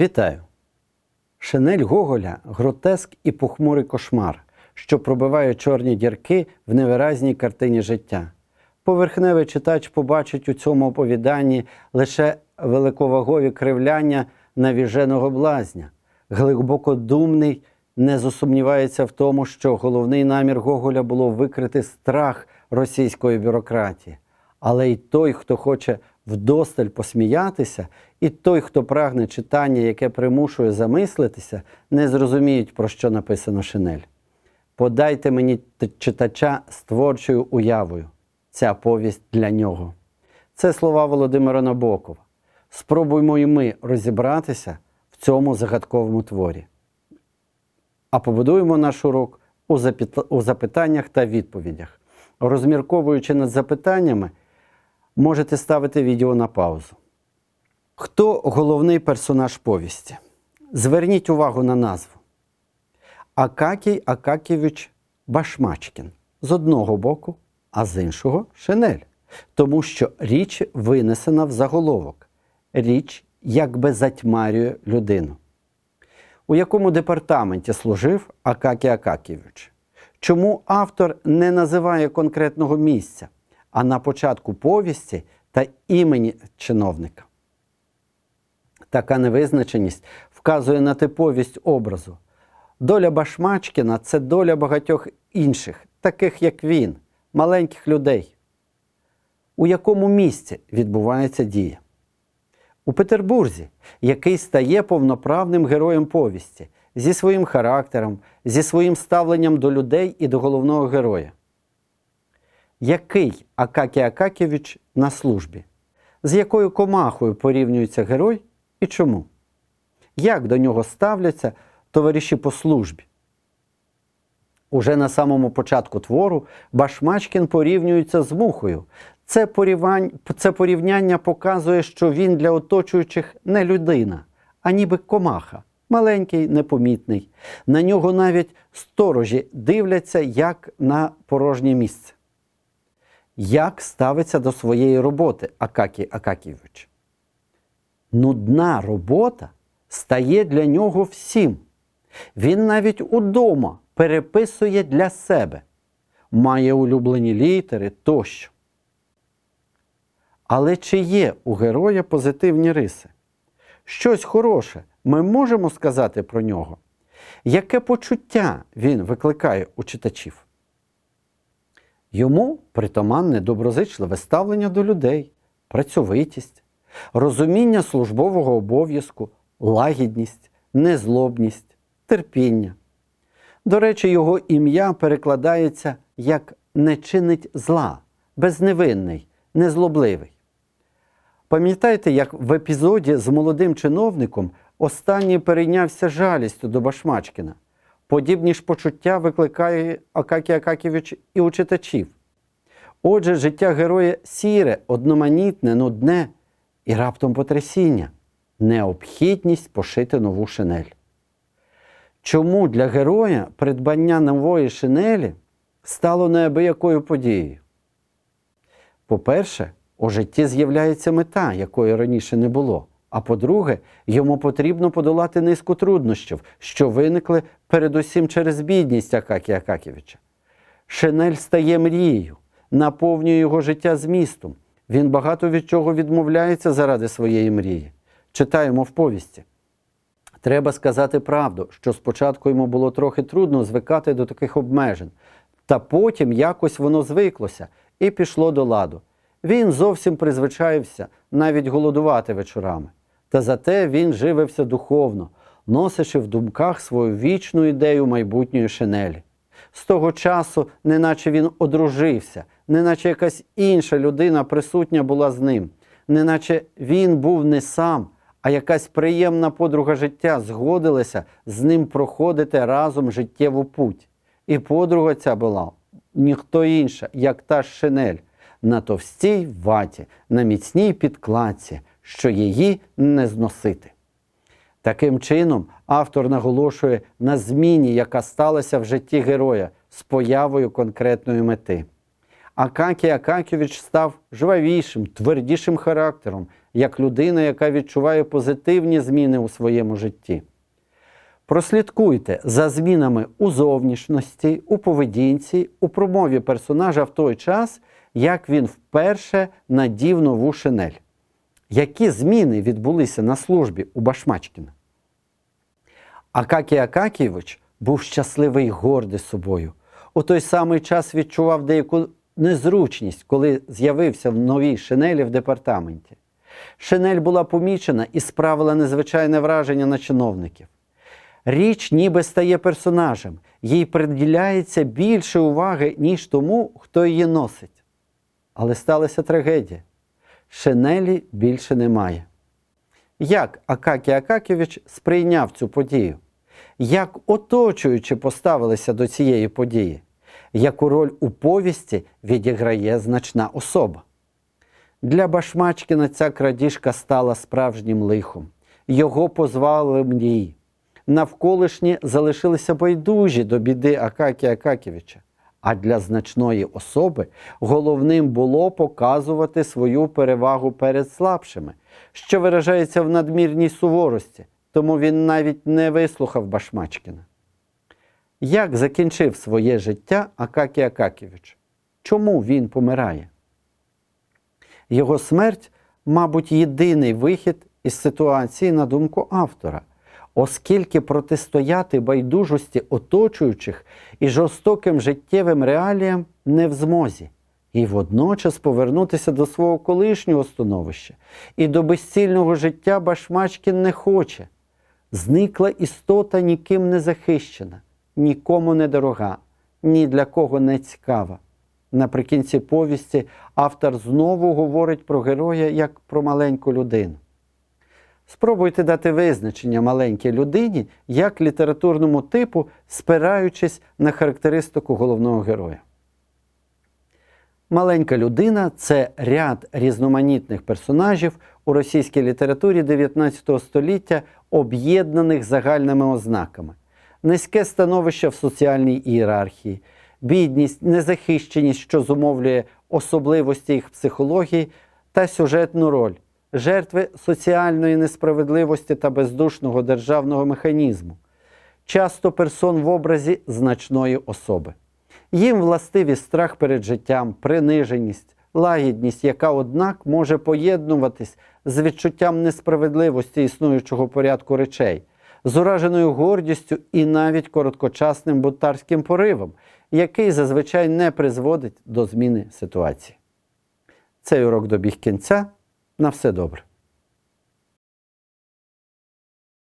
Вітаю! Шинель Гоголя гротеск і похмурий кошмар, що пробиває чорні дірки в невиразній картині життя. Поверхневий читач побачить у цьому оповіданні лише великовагові кривляння навіженого блазня. Глибокодумний не засумнівається в тому, що головний намір Гоголя було викрити страх російської бюрократії. Але й той, хто хоче вдосталь посміятися, і той, хто прагне читання, яке примушує замислитися, не зрозуміють, про що написано шинель. Подайте мені читача з творчою уявою. Ця повість для нього. Це слова Володимира Набокова. Спробуймо і ми розібратися в цьому загадковому творі. А побудуємо наш урок у запитаннях та відповідях. Розмірковуючи над запитаннями, можете ставити відео на паузу. Хто головний персонаж повісті? Зверніть увагу на назву. Акакій Акаківич Башмачкін. З одного боку, а з іншого шинель. Тому що річ винесена в заголовок. Річ якби затьмарює людину. У якому департаменті служив Акакій Акаківич? Чому автор не називає конкретного місця, а на початку повісті та імені чиновника? Така невизначеність вказує на типовість образу. Доля Башмачкіна це доля багатьох інших, таких як він, маленьких людей. У якому місці відбувається дія? У Петербурзі, який стає повноправним героєм повісті, зі своїм характером, зі своїм ставленням до людей і до головного героя. Який Акакій Акаківич на службі? З якою комахою порівнюється герой і чому? Як до нього ставляться товариші по службі? Уже на самому початку твору Башмачкін порівнюється з мухою. Це, це порівняння показує, що він для оточуючих не людина, а ніби комаха, маленький, непомітний. На нього навіть сторожі дивляться як на порожнє місце. Як ставиться до своєї роботи Акакій Акакійович? Нудна робота стає для нього всім. Він навіть удома переписує для себе, має улюблені літери тощо. Але чи є у героя позитивні риси? Щось хороше ми можемо сказати про нього? Яке почуття він викликає у читачів? Йому притаманне доброзичливе ставлення до людей, працьовитість, розуміння службового обов'язку, лагідність, незлобність, терпіння. До речі, його ім'я перекладається як не чинить зла, безневинний, незлобливий. Пам'ятаєте, як в епізоді з молодим чиновником останній перейнявся жалістю до Башмачкіна? Подібні ж почуття викликає Акакій Акаківич і у читачів. Отже, життя героя сіре, одноманітне, нудне і раптом потрясіння, необхідність пошити нову шинель. Чому для героя придбання нової шинелі стало неабиякою подією? По-перше, у житті з'являється мета, якої раніше не було. А по-друге, йому потрібно подолати низку труднощів, що виникли передусім через бідність Акакія Акаківича. Шинель стає мрією, наповнює його життя змістом. Він багато від чого відмовляється заради своєї мрії. Читаємо в повісті. Треба сказати правду, що спочатку йому було трохи трудно звикати до таких обмежень, та потім якось воно звиклося і пішло до ладу. Він зовсім призвичаївся навіть голодувати вечорами. Та зате він живився духовно, носячи в думках свою вічну ідею майбутньої шинелі. З того часу, неначе він одружився, неначе якась інша людина присутня була з ним, неначе він був не сам, а якась приємна подруга життя згодилася з ним проходити разом життєву путь. І подруга ця була ніхто інша, як та шинель, на товстій ваті, на міцній підкладці, що її не зносити. Таким чином, автор наголошує на зміні, яка сталася в житті героя з появою конкретної мети. Акакій Акаківич став жвавішим, твердішим характером, як людина, яка відчуває позитивні зміни у своєму житті. Прослідкуйте за змінами у зовнішності, у поведінці, у промові персонажа в той час, як він вперше надів нову шинель. Які зміни відбулися на службі у Башмачкіна? Акакій Акакійович був щасливий й гордий собою. У той самий час відчував деяку незручність, коли з'явився в новій шинелі в департаменті. Шинель була помічена і справила незвичайне враження на чиновників. Річ ніби стає персонажем, їй приділяється більше уваги, ніж тому, хто її носить. Але сталася трагедія. Шинелі більше немає. Як Акакій Акаківич сприйняв цю подію? Як оточуючи поставилися до цієї події? Яку роль у повісті відіграє значна особа? Для Башмачкіна ця крадіжка стала справжнім лихом. Його позвали мрії. Навколишні залишилися байдужі до біди Акакія Акаківича. А для значної особи головним було показувати свою перевагу перед слабшими, що виражається в надмірній суворості, тому він навіть не вислухав Башмачкіна. Як закінчив своє життя Акакій Акаківич? Чому він помирає? Його смерть, мабуть, єдиний вихід із ситуації, на думку автора, оскільки протистояти байдужості оточуючих і жорстоким життєвим реаліям не в змозі, і водночас повернутися до свого колишнього становища і до безцільного життя Башмачкін не хоче. Зникла істота ніким не захищена, нікому не дорога, ні для кого не цікава. Наприкінці повісті автор знову говорить про героя як про маленьку людину. Спробуйте дати визначення маленькій людині як літературному типу, спираючись на характеристику головного героя. Маленька людина це ряд різноманітних персонажів у російській літературі 19 століття, об'єднаних загальними ознаками: низьке становище в соціальній ієрархії, бідність, незахищеність, що зумовлює особливості їх психології та сюжетну роль, жертви соціальної несправедливості та бездушного державного механізму, часто персон в образі значної особи. Їм властиві страх перед життям, приниженість, лагідність, яка, однак, може поєднуватись з відчуттям несправедливості існуючого порядку речей, з ураженою гордістю і навіть короткочасним бунтарським поривом, який зазвичай не призводить до зміни ситуації. Цей урок добіг кінця. На все добре.